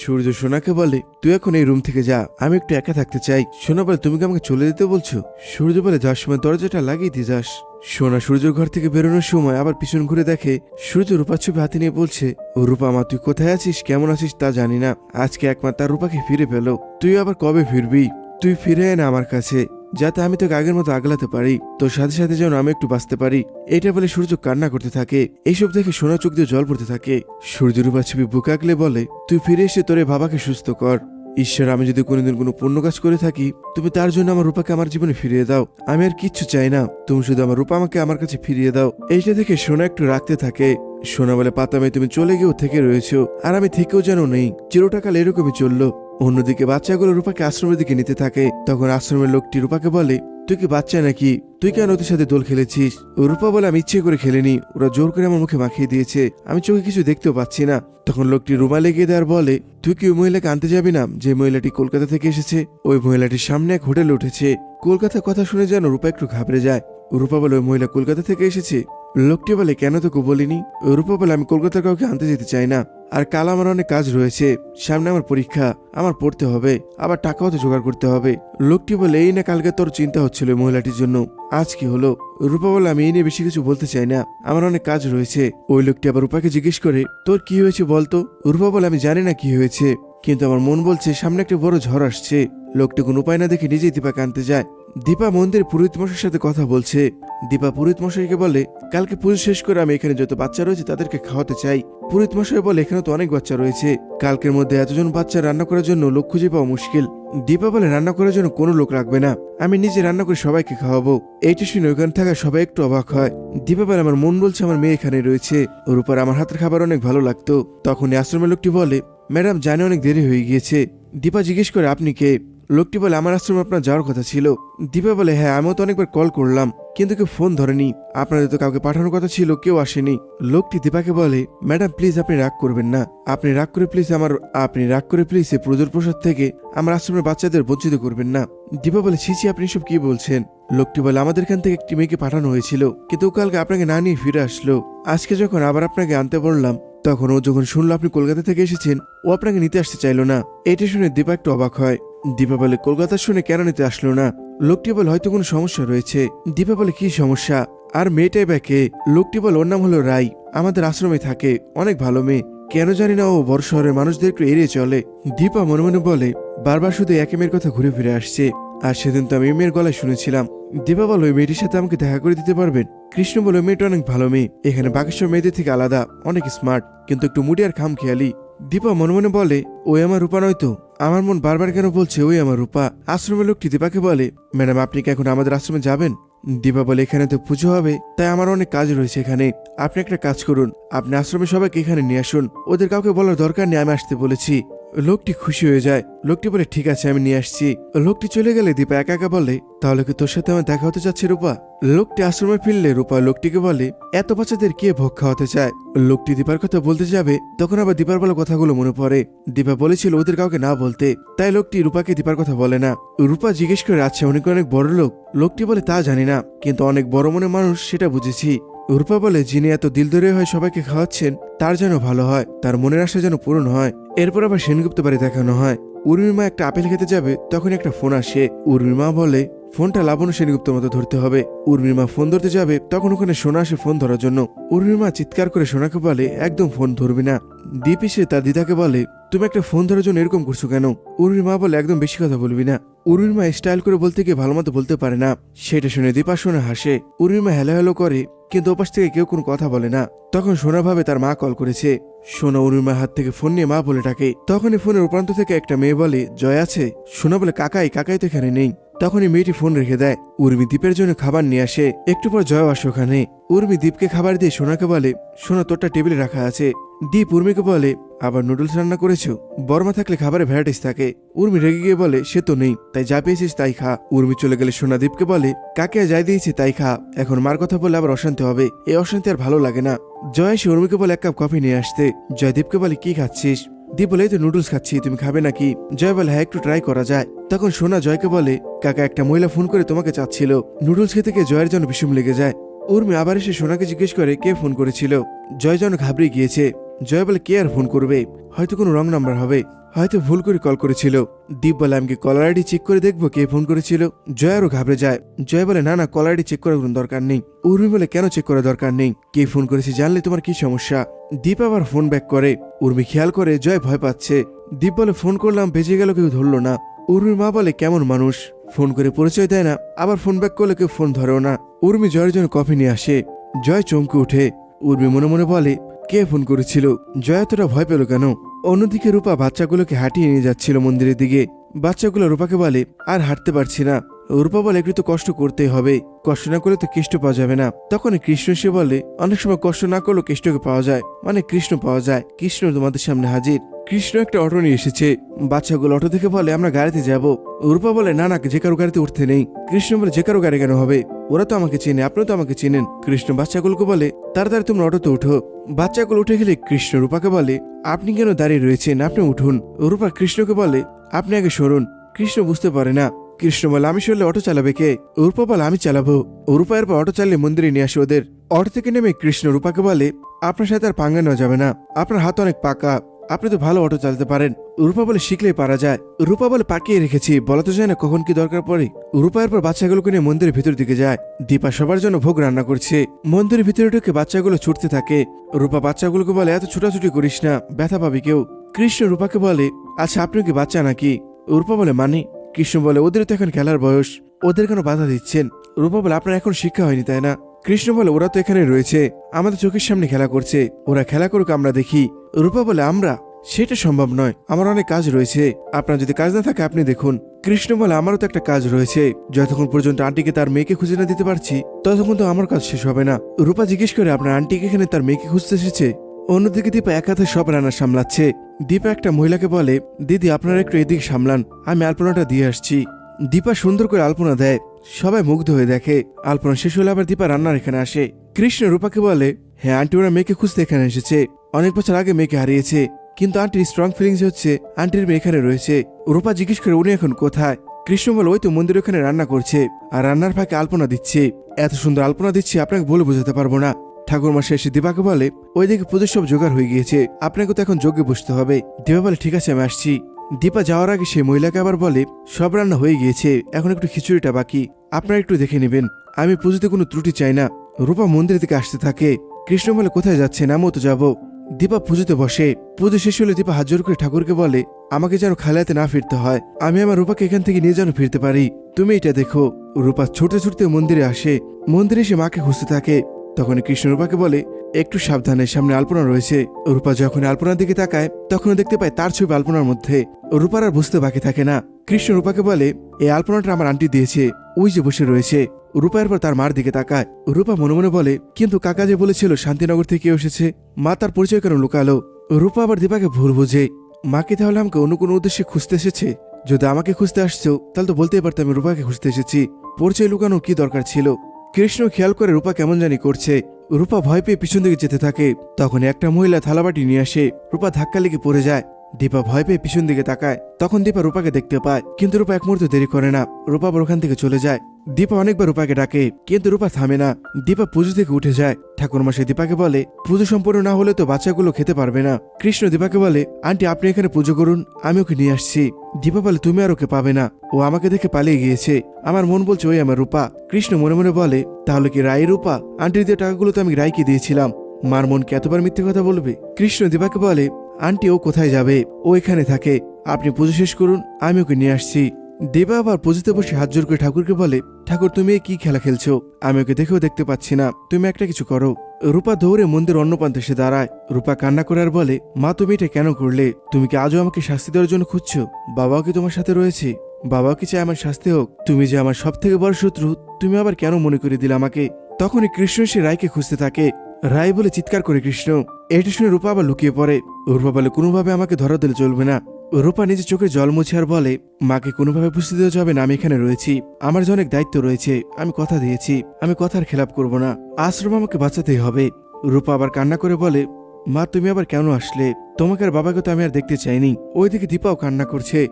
সূর্য সোনাকে বলে, তুই এখন এই রুম থেকে যা, আমি একটু একা থাকতে চাই। সোনা বলে, তুমি কি আমাকে চলে যেতে বলছো? সূর্য বলে, যাওয়ার সময় দরজাটা লাগিয়ে দিয়ে যাস। সোনা সূর্য ঘর থেকে বেরোনোর সময় আবার পিছন ঘুরে দেখে, সূর্য রূপার ছবি হাতে নিয়ে বলছে ও রূপা মা, তুই কোথায় আছিস? কেমন আছিস তা জানি না। আজকে একমাত্র তার রূপাকে ফিরে পেল। তুই আবার কবে ফিরবি? তুই ফিরে না আমার কাছে। যাতে আমি তোকে আগের মতো আগলাতে পারি। তোর সাথে সাথে যেন আমি একটু বাঁচতে পারি। এটা বলে সূর্য কান্না করতে থাকে। এইসব দেখে সোনা চোখ দিয়ে জল পড়তে থাকে। সূর্য রূপা ছবি বুক আঁকলে বলে, তুই ফিরে এসে তোর বাবাকে সুস্থ কর। ঈশ্বর, আমি যদি কোনোদিন কোনো পুণ্য কাজ করে থাকি, তুমি তার জন্য আমার রূপাকে আমার জীবনে ফিরিয়ে দাও। আমি আর কিচ্ছু চাই না। তুমি শুধু আমার রূপা আমাকে আমার কাছে ফিরিয়ে দাও। এইটা দেখে সোনা একটু রাখতে থাকে। সোনা বলে, পাতামে, তুমি চলে গিয়েও থেকে রয়েছো। আর আমি থেকেও যেন নেই। চিরটাকাল এরকমই চলল। অন্যদিকে বাচ্চাগুলো রূপাকে আশ্রমের দিকে নিতে থাকে। তখন আশ্রমের লোকটি রূপাকে বলে, তুই কি বাচ্চা নাকি? তুই কেন ওদের সাথে দোল খেলেছিস? রূপা বলে, আমি ইচ্ছে করে খেলিনি। ওরা জোর করে আমার মুখে মাখিয়ে দিয়েছে। আমি চোখে কিছু দেখতেও পাচ্ছি না। তখন লোকটি রুমা লেগে দেওয়ার বলে, তুই কি ওই মহিলাকে আনতে যাবি না? যে মহিলাটি কলকাতা থেকে এসেছে, ওই মহিলাটির সামনে এক হোটেলে উঠেছে। কলকাতার কথা শুনে যেন রূপা একটু ঘাবড়ে যায়। রূপা বলে, ওই মহিলা কলকাতা থেকে এসেছে? লোকটি বলে, কেন তোকে বলিনি? রূপা বলে, আমি কলকাতার কাউকে আনতে যেতে চাই না। আর কাল আমার অনেক কাজ রয়েছে। সামনে আমার পরীক্ষা, আমার পড়তে হবে, আবার টাকাও তো জোগাড় করতে হবে। লোকটি বলে, এই না, কালকে তোর চিন্তা হচ্ছিল মহিলাটির জন্য। আজ কি হলো? রূপা বলে, আমি এই নিয়ে বেশি কিছু বলতে চাই না। আমার অনেক কাজ রয়েছে। ওই লোকটি আবার রূপাকে জিজ্ঞেস করে, তোর কি হয়েছে বলতো? রূপা বলে, আমি জানি না কি হয়েছে। কিন্তু আমার মন বলছে, সামনে একটা বড় ঝড় আসছে। লোকটি কোনো উপায় না দেখে নিজেই দীপাকে আনতে যায়। দীপা মন্দির পুরোহিত মশাইয়ের সাথে কথা বলছে। দীপা পুরোহিত মশাইকে বলে, কালকে পুজো শেষ করে আমি এখানে যত বাচ্চা রয়েছে তাদেরকে খাওয়াতে চাই। পুরোহিত মশাই বলে, এখানে তো অনেক বাচ্চা রয়েছে। কালকের মধ্যে এতজন বাচ্চা রান্না করার জন্য লোক খুঁজে পাওয়া মুশকিল। দীপা বলে, রান্না করার জন্য কোনো লোক রাখবে না। আমি নিজে রান্না করে সবাইকে খাওয়াবো। এইটা শুনে ওখানে থাকা সবাই একটু অবাক হয়। দীপা বলে, আমার মন বলছে আমার মেয়ে এখানে রয়েছে। ওর উপর আমার হাতের খাবার অনেক ভালো লাগতো। তখন আশ্রমের লোকটি বলে, ম্যাডাম, জানে অনেক দেরি হয়ে গিয়েছে। দীপা জিজ্ঞেস করে, আপনি কে? লোকটি বলে, আমার আশ্রমে আপনার যাওয়ার কথা ছিল। দীপা বলে হ্যাঁ আমিও তো অনেকবার কল করলাম, কিন্তু কেউ ফোন ধরেনি। আপনাদের তো কাউকে পাঠানোর কথা ছিল, কেউ আসেনি। লোকটি দীপাকে বলে, ম্যাডাম প্লিজ আপনি রাগ করবেন না। আপনি রাগ করে প্লিজ আমার, আপনি রাগ করে প্লিজ এই প্রজুর প্রসাদ থেকে আমার আশ্রমের বাচ্চাদের বঞ্চিত করবেন না। দীপা বলে ছিছি আপনি সব কি বলছেন? লোকটি বলে, আমাদের এখান থেকে একটি মেয়েকে পাঠানো হয়েছিল, কিন্তু কালকে আপনাকে না নিয়ে ফিরে আসলো। আজকে যখন আবার আপনাকে আনতে বললাম, তখন ও যখন শুনলো আপনি কলকাতা থেকে এসেছেন, ও আপনাকে নিতে আসতে চাইলো না। এটা শুনে দীপা একটু অবাক হয়। দীপা বলে, কলকাতা শুনে কেন নিতে আসলো না? লোকটি বল, হয়তো কোনো সমস্যা রয়েছে। দীপা বলে, কি সমস্যা? আর মেয়েটাই বা কে? লোকটি বল, ওর নাম হলো রাই। আমাদের আশ্রমে থাকে। অনেক ভালো মেয়ে। কেন জানি না ও বড় শহরের মানুষদের একটু এড়িয়ে চলে। দীপা মনে মনে বলে, বারবার শুধু একই মেয়ের কথা ঘুরে ফিরে আসছে। আর সেদিন তো আমি মেয়ের গলায় শুনেছিলাম। দীপা বলো, ওই মেয়েটির সাথে আমাকে দেখা করে দিতে পারবেন? কৃষ্ণ বলে মেয়েটা অনেক ভালো মেয়ে। এখানে বাকি সব মেয়েদের থেকে আলাদা। অনেক স্মার্ট কিন্তু একটু মুডি আর খাম খেয়ালি দীপা মনে মনে বলে, ওই আমার রূপা নয় তো? আমার মন বারবার কেন বলছে, ওই আমার রূপা? আশ্রমের লোকটি দীপাকে বলে, ম্যাডাম, আপনি কি এখন আমাদের আশ্রমে যাবেন? দীপা বলে, এখানে তো পুজো হবে, তাই আমার অনেক কাজ রয়েছে এখানে। আপনি একটা কাজ করুন, আপনি আশ্রমে সবাইকে এখানে নিয়ে আসুন। ওদের কাউকে বলার দরকার নেই, আমি আসতে বলেছি। লোকটি খুশি হয়ে যায়। লোকটি বলে, ঠিক আছে, আমি নিয়ে আসছি। লোকটি চলে গেলে দীপা একা একা বলে, তাহলে কি তোর সাথে আমার দেখা হতে চাচ্ছে রূপা? লোকটি আশ্রমে ফিরলে রূপা লোকটিকে বলে, এত বাচ্চাদের কে ভোগ খাওয়াতে চায়? লোকটি দীপার কথা বলতে যাবে, তখন আবার দীপার বলা কথাগুলো মনে পড়ে। দীপা বলেছিল ওদের কাউকে না বলতে, তাই লোকটি রূপাকে দীপার কথা বলে না। রূপা জিজ্ঞেস করে আচ্ছা অনেক অনেক বড় লোক? লোকটি বলে, তা জানি না, কিন্তু অনেক বড় মনে মানুষ, সেটা বুঝেছি। রূপা বলে, যিনি এত দিল ধরে হয়ে সবাইকে খাওয়াচ্ছেন, তার যেন ভালো হয়, তার মনের আশা যেন পূরণ হয়। এরপর আবার সেনগুপ্ত বাড়ি দেখানো হয়। উর্মিমা একটা আপেল খেতে যাবে তখন একটা ফোন আসে। উর্মিমা বলে ফোনটা লাবণ্য সেনগুপ্তর মতো ধরতে হবে। উর্মিমা ফোন ধরতে যাবে, তখন ওখানে সোনা আসে ফোন ধরার জন্য। উর্মিমা চিৎকার করে সোনাকে বলে, একদম ফোন ধরবি না। দীপ এসে তার দিদাকে বলে, তুমি একটা ফোন ধরার জন্য এরকম করছ কেন? উর্মিমা বলে, একদম বেশি কথা বলবি না। উর্মিমা স্টাইল করে বলতে গিয়ে ভালো মতো বলতে পারে না। সেটা শুনে দীপা সোনা হাসে। উর্মিমা হ্যালো হেলো করে, কিন্তু ওপাশ থেকে কেউ কোনো কথা বলে না। তখন সোনা ভাবে তার মা কল করেছে। সোনা উর্মিমার হাত থেকে ফোন নিয়ে মা বলে ডাকে। তখনই ফোনের উপান্ত থেকে একটা মেয়ে বলে, জয় আছে? সোনা বলে, কাকাই কাকাই তো এখানে নেই। তখনই মেয়েটি ফোন রেখে দেয়, উর্মি দ্বীপের জন্য খাবার নিয়ে আসে। একটু পর জয় আসে ওখানে। উর্মি দ্বীপকে খাবার দিয়ে সোনাকে বলে সোনা তোরটা টেবিলে রাখা আছে। দীপ উর্মিকে বলে, আবার নুডলস রান্না করেছ? বর্মা থাকলে খাবারে ভ্যারাইটিস থাকে। উর্মি রেগে গিয়ে বলে, সে তো নেই, তাই যা পেয়েছিস তাই খা। উর্মি চলে গেলে সোনা দীপকে বলে, কাকে যাই দিয়েছে তাই খা। এখন মার কথা বলে আবার অশান্তি হবে। এই অশান্তি আর ভালো লাগে না। জয় এসে উর্মিকে বলে, এক কাপ কফি নিয়ে আসতে। জয়দীপকে বলে, কি খাচ্ছিস? দীপ বলে, "এই তো নুডলস খাচ্ছি, তুমি খাবে নাকি? জয় বলে হ্যাঁ একটু ট্রাই করা যায়। তখন সোনা জয়কে বলে, কাকা, একটা মহিলা ফোন করে তোমাকে চাচ্ছিল। নুডলস খেতে গিয়ে জয়ের জন্য বিষম লেগে যায়। উর্মি আবার এসে সোনাকে জিজ্ঞেস করে কে ফোন করেছিল। জয় যেন ঘাবড়ে গিয়েছে। জয় বলে, কে আর ফোন করবে? হয়তো কোনো রং নাম্বার হবে। হয়তো ভুল করে কল করেছিল। দীপ বলে, আমি কি কলার আইডি চেক করে দেখব কে ফোন করেছিল? জয় আরও ঘাবড়ে যায়। জয় বলে, না না কলার আইডি চেক করার কোনো দরকার নেই। উর্মি বলে, কেন চেক করার দরকার নেই? কে ফোন করেছে জানলে তোমার কি সমস্যা? দীপ আবার ফোন ব্যাক করে। উর্মি খেয়াল করে, জয় ভয় পাচ্ছে। দীপ বলে, ফোন করলাম, বেজে গেল, কেউ ধরলো না। উর্মির মা বলে, কেমন মানুষ? ফোন করে পরিচয় দেয় না। আবার ফোন ব্যাক করলে কেউ ফোন ধরেও না। উর্মি জয়ের জন্য কফি নিয়ে আসে। জয় চমকে উঠে উর্মি মনে মনে বলে, কে ফোন করেছিল? জয় এতটা ভয় পেল কেন? অন্যদিকে রূপা বাচ্চাগুলোকে হাঁটিয়ে নিয়ে যাচ্ছিল মন্দিরের দিকে। বাচ্চাগুলো রূপাকে বলে, আর হাঁটতে পারছি না। রূপা বলে একটু কষ্ট করতেই হবে। কষ্ট না করলে তো কেষ্ট পাওয়া যাবে না। তখন কৃষ্ণ সে বলে, অনেক সময় কষ্ট না করলেও কেষ্টকে পাওয়া যায়। মানে কৃষ্ণ পাওয়া যায়। কৃষ্ণ তোমাদের সামনে হাজির। কৃষ্ণ একটা অটো নিয়ে এসেছে। বাচ্চাগুলো অটো থেকে বলে, আমরা গাড়িতে যাব। রূপা বলে, না না, যে কারও গাড়িতে উঠতে নেই। কৃষ্ণ বলে, যে কারও গাড়ি কেন হবে? ওরা তো আমাকে চেনে, আপনিও তো আমাকে চেনেন। কৃষ্ণ বাচ্চাগুলোকে বলে, তাড়াতাড়ি তোমরা অটোতে উঠো। বাচ্চাগুলো উঠে গেলে কৃষ্ণ রূপাকে বলে, আপনি কেন দাঁড়িয়ে রয়েছেন? আপনি উঠুন। রূপা কৃষ্ণকে বলে, আপনি আগে সরুন। কৃষ্ণ বুঝতে পারে না। কৃষ্ণ বলে, আমি সরলে অটো চালাবে কে? রূপা বলে, আমি চালাবো। রূপা এরপর অটো চালিয়ে মন্দিরে নিয়ে আসে ওদের। অটো থেকে নেমে কৃষ্ণ রূপাকে বলে, আপনার সাথে আর পাঙ্গা নেওয়া যাবে না। আপনার হাত অনেক পাকা। আপনি তো ভালো অটো চালাতে পারেন। রূপা বলে, শিখলেই পারা যায়। রূপা বলে, পাকিয়ে রেখেছি। বলা তো যায় না কখন কি দরকার পড়ে। রূপা এরপর বাচ্চাগুলোকে নিয়ে মন্দিরের ভিতর দিকে যায়। দীপা সবার জন্য ভোগ রান্না করছে। মন্দিরের ভিতরে ঢুকে বাচ্চাগুলো ছুটতে থাকে। রূপা বাচ্চাগুলোকে বলে, এত ছুটাছুটি করিস না। ব্যথা পাবি কেউ। কৃষ্ণ রূপাকে বলে আচ্ছা আপনি কি বাচ্চা নাকি? রূপা বলে মানে কৃষ্ণ বলে ওদের তো এখন খেলার বয়স। ওদের কেন বাধা দিচ্ছেন। রূপা বলে, আপনার এখন শিক্ষা হয়নি, তাই না? কৃষ্ণ বলে, ওরা তো এখানে রয়েছে। আমাদের চোখের সামনে খেলা করছে। ওরা খেলা করুক, আমরা দেখি। রূপা বলে, আমরা? সেটা সম্ভব নয়। আমার অনেক কাজ রয়েছে। আপনার যদি কাজ না থাকে, আপনি দেখুন। কৃষ্ণ বলে, আমারও তো একটা কাজ রয়েছে। যতক্ষণ পর্যন্ত আন্টিকে তার মেয়েকে খুঁজে না দিতে পারছি, ততক্ষণ তো আমার কাজ শেষ হবে না। রূপা জিজ্ঞেস করে, আপনার আন্টিকে এখানে তার মেয়েকে খুঁজতে এসেছে? অন্যদিকে দীপা এক হাতে সব রান্না সামলাচ্ছে। দীপা একটা মহিলাকে বলে, দিদি, আপনারা একটু এদিক সামলান, আমি আলপনাটা দিয়ে আসছি। দীপা সুন্দর করে আলপনা দেয়, সবাই মুগ্ধ হয়ে দেখে। আলপনা শেষ হলে আবার দীপা রান্নার এখানে আসে। কৃষ্ণ রূপাকে বলে হ্যাঁ আন্টি ওরা মেয়েকে খুঁজতে এখানে এসেছে। অনেক বছর আগে মেয়েকে হারিয়েছে। কিন্তু আন্টির স্ট্রং ফিলিংস হচ্ছে আন্টির মেয়ে এখানে রয়েছে। রূপা জিজ্ঞেস করে, উনি এখন কোথায়? কৃষ্ণ বলে, ওই তো মন্দির ওখানে রান্না করছে। আর রান্নার ফাঁকে আলপনা দিচ্ছে। এত সুন্দর আলপনা দিচ্ছে, আপনাকে বলে বোঝাতে পারব না। ঠাকুর মাসে এসে দীপাকে বলে, ওইদিকে পুজোর সব জোগাড় হয়ে গিয়েছে। আপনাকে তো এখন যজ্ঞে বসতে হবে। দীপা বলে, ঠিক আছে, আমি আসছি। দীপা যাওয়ার আগে সেই মহিলাকে আবার বলে, সব রান্না হয়ে গিয়েছে। এখন একটু খিচুড়িটা বাকি। আপনারা একটু দেখে নেবেন। আমি পুজোতে কোনো ত্রুটি চাই না। রূপা মন্দিরের দিকে আসতে থাকে। কৃষ্ণ বলে, কোথায় যাচ্ছেন? আমিও তো যাব। দীপা পুজোতে বসে। পুজো শেষ হলে দীপা হাত জোর করে ঠাকুরকে বলে, আমাকে যেন খালাতে না ফিরতে হয়। আমি আমার রূপাকে এখান থেকে নিয়ে যেন ফিরতে পারি। তুমি এটা দেখো। রূপা ছুটতে ছুটতে মন্দিরে আসে। মন্দিরে এসে মাকে খুঁজতে থাকে। তখন কৃষ্ণ রূপাকে বলে, একটু সাবধানে, সামনে আলপনা রয়েছে। রূপা যখন আলপনার দিকে তাকায় তখন দেখতে পায় তার ছবি আলপনার মধ্যে। রূপার আর বুঝতে বাকি থাকে না। কৃষ্ণ রূপাকে বলে এই আলপনাটা আমার আন্টি দিয়েছে, ওই যে বসে রয়েছে। রূপা এরপর তার মার দিকে তাকায়। রূপা মনে মনে বলে, কিন্তু কাকা যে বলেছিল শান্তিনগর থেকে এসেছে, মা তার পরিচয় কেন লুকালো? রূপা আবার দীপাকে ভুল বুঝে মাকে তাহলে আমাকে অন্য কোনো উদ্দেশ্যে খুঁজতে এসেছে? যদি আমাকে খুঁজতে আসছো, তাহলে তো বলতেই পারতাম আমি রূপাকে খুঁজতে এসেছি। পরিচয় লুকানোর কি দরকার ছিল? কৃষ্ণ খেয়াল করে রূপা কেমন জানি করছে। রূপা ভয় পেয়ে পিছন দিকে যেতে থাকে। তখন একটা মহিলা থালাবাটি নিয়ে আসে। রূপা ধাক্কা লেগে পড়ে যায়। দীপা ভয় পেয়ে পিছন দিকে তাকায়। তখন দীপা রূপাকে দেখতে পায়। কিন্তু রূপা এক মুহূর্ত দেরি করে না। রূপা ওখান থেকে চলে যায়। দীপা অনেকবার রূপাকে ডাকে, কিন্তু রূপা থামে না। দীপা পুজো থেকে উঠে যায়। ঠাকুর মাসে দীপাকে বলে, পুজো সম্পূর্ণ না হলে তো বাচ্চাগুলো খেতে পারবে না। কৃষ্ণ দীপাকে বলে, আন্টি, আপনি এখানে পুজো করুন, আমি ওকে নিয়ে আসছি। দীপা বলে, তুমি আর ওকে পাবে না। ও আমাকে দেখে পালিয়ে গিয়েছে। আমার মন বলছে, ওই আমার রূপা। কৃষ্ণ মনে মনে বলে, তাহলে কি রায় রূপা? আন্টির দিয়ে টাকাগুলো তো আমি রায়কে দিয়েছিলাম। মার মনকে এতবার মিথ্যে কথা বলবে? কৃষ্ণ দীপাকে বলে, আন্টি, ও কোথায় যাবে? ও এখানে থাকে। আপনি পুজো শেষ করুন, আমি ওকে নিয়ে আসছি। দেবা আবার পুজোতে বসে হাত জোর করে ঠাকুরকে বলে, ঠাকুর, তুমি কি খেলা খেলছো? আমি ওকে দেখেও দেখতে পাচ্ছি না। তুমি একটা কিছু করো। রূপা দৌড়ে মন্দির অন্য প্রান্তে এসে দাঁড়ায়। রূপা কান্না করার বলে, মা, তুমি এটা কেন করলে? তুমি কি আজও আমাকে শাস্তি দেওয়ার জন্য খুঁজছো? বাবাও কি তোমার সাথে রয়েছে? বাবাও কি চায় আমার শাস্তি হোক? তুমি যে আমার সব থেকে বড় শত্রু, তুমি আবার কেন মনে করে দিলে আমাকে? তখনই কৃষ্ণ সে রায়কে খুঁজতে থাকে। রায় বলে, চিৎকার করে কৃষ্ণ। এটা শুনে রূপা আবার লুকিয়ে পড়ে। রূপা বলে, কোনোভাবে আমাকে ধরা দিলে চলবে না। রূপা নিজের চোখে জল মুছে আর বলে, মাকে কোনোভাবে বুঝতে দেওয়া যাবে না, আমি এখানে রয়েছি। আমার যে অনেক দায়িত্ব রয়েছে। আমি কথা দিয়েছি। আমি কথার খেলাপ করব না। আশ্রম আমাকে বাঁচাতেই হবে। রূপা আবার কান্না করে বলে, মা, তুমি আবার কেন আসলে? তোমাকে আর বাবাকে তো আমি আর দেখতে চাইনি। ওইদিকে দীপাও কান্না করছে।